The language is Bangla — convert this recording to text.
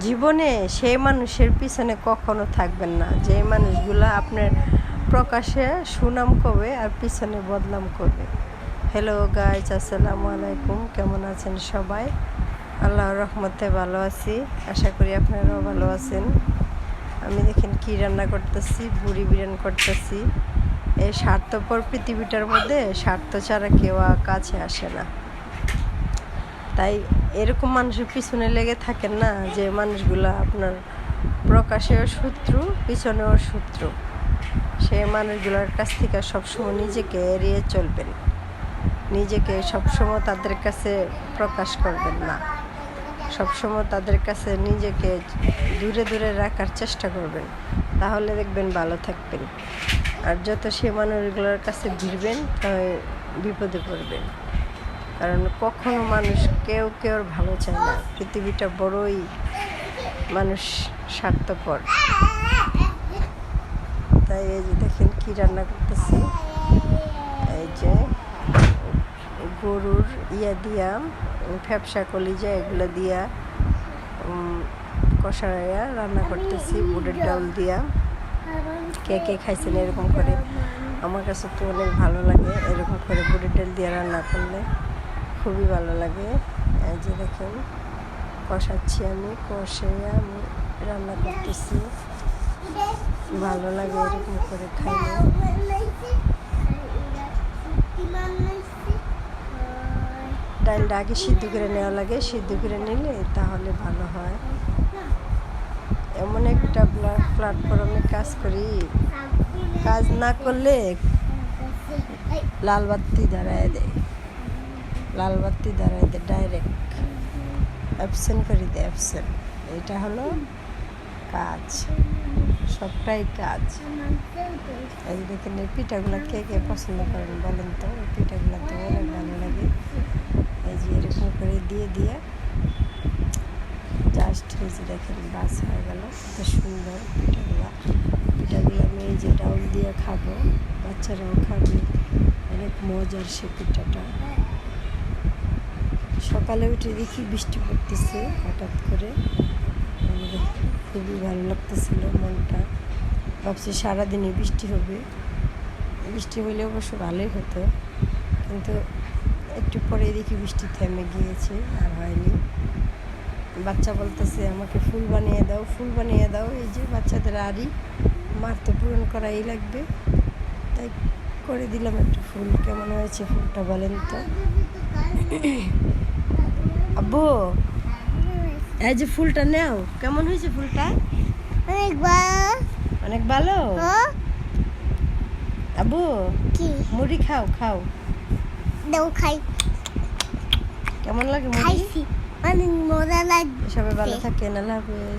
জীবনে সেই মানুষের পিছনে কখনো থাকবেন না। যে মানুষগুলো আপনার প্রকাশে সুনাম করবে আর পিছনে বদনাম করবে। হ্যালো গাইজ আসসালামু আলাইকুম। কেমন আছেন সবাই? আল্লাহ রহমতে ভালো আছি। আশা করি আপনারাও ভালো আছেন। আমি দেখেন কি রান্না করতেছি, বুড়ি বিরিয়ানি করতেছি। এই স্বার্থপর পৃথিবীটার মধ্যে স্বার্থ ছাড়া কেউ কাছে আসে না। তাই এরকম মানুষের পিছনে লেগে থাকেন না যে মানুষগুলো আপনার প্রকাশেও শত্রু, পিছনেও শত্রু। সে মানুষগুলোর কাছ থেকে সবসময় নিজেকে এড়িয়ে চলবেন। নিজেকে সবসময় তাদের কাছে প্রকাশ করবেন না। সবসময় তাদের কাছে নিজেকে দূরে দূরে রাখার চেষ্টা করবেন। তাহলে দেখবেন ভালো থাকবেন। আর যত সে মানুষগুলোর কাছে ভিড়বেন তাই বিপদে পড়বেন। কারণ কখনো মানুষ কেউ কেউ ভালো চায় না। পৃথিবীটা বড়ই মানুষ স্বার্থপর। তাই এই যে দেখেন কি রান্না করতেছি। এই যে গরুর ইয়া দিয়া, ফ্যাপসা কলিজা এগুলো দিয়া কষাইয়া রান্না করতেছি, বুটের ডাল দিয়া। কে কে খাইছেন এরকম করে? আমার কাছে তো অনেক ভালো লাগে এরকম করে বুটের ডাল দিয়ে রান্না করলে। খুবই ভালো লাগে। এই যে দেখেন, কষাচ্ছি আমি, কষে আমি রান্না করতেছি। ভালো লাগে এরকম করে খাইলে। ডালটা আগে সিদ্ধ করে নেওয়া লাগে, সিদ্ধ করে নিলে তাহলে ভালো হয়। এমন একটা প্ল্যাটফর্মে কাজ করি। কাজ না করলে লাল বাতি দাঁড়ায় দেয়। লাল বাতি দেয় ডাইরেক্ট অ্যাবসেন্ট করে দেয় অ্যাবসেন্ট এটা হলো কাজ, সবটাই কাজ। এই দেখেন, এই পিঠাগুলো কে কে পছন্দ করেন বলেন তো? এই পিঠাগুলো তো অনেক ভালো লাগে। এই যে এরকম করে দিয়ে দিয়ে জাস্ট এই যে দেখেন, বাস হয়ে গেল। কত সুন্দর পিঠাগুলো। পিঠাগুলো আমি এই যে ডাউল দিয়ে খাব, বাচ্চারাও খাবে। অনেক মজার সে পিঠাটা। সকালে উঠে দেখি বৃষ্টি পড়তেছে হঠাৎ করে। খুবই ভালো লাগতেছিল মনটা। ভাবছি সারাদিনই বৃষ্টি হবে। বৃষ্টি হলে অবশ্য ভালোই হতো। কিন্তু একটু পরে দেখি বৃষ্টি থেমে গিয়েছে আর হয়নি। বাচ্চা বলতেছে, আমাকে ফুল বানিয়ে দাও, ফুল বানিয়ে দাও। এই যে বাচ্চাদের আরই মার তো পূরণ করাই লাগবে। তাই করে দিলাম একটু ফুল। কেমন হয়েছে ফুলটা বলেন তো? আব্বু এই যে ফুলটা নেও। কেমন হয়েছে ফুলটা? অনেক ভালো। অনেক ভালো? আব্বু কি? মুড়ি খাও খাও। দাও খাই। কেমন লাগে মুড়ি? খাইছি। অনেক মজা লাগবে সবাই ভালো থাকেন আল্লাহ হাফেজ।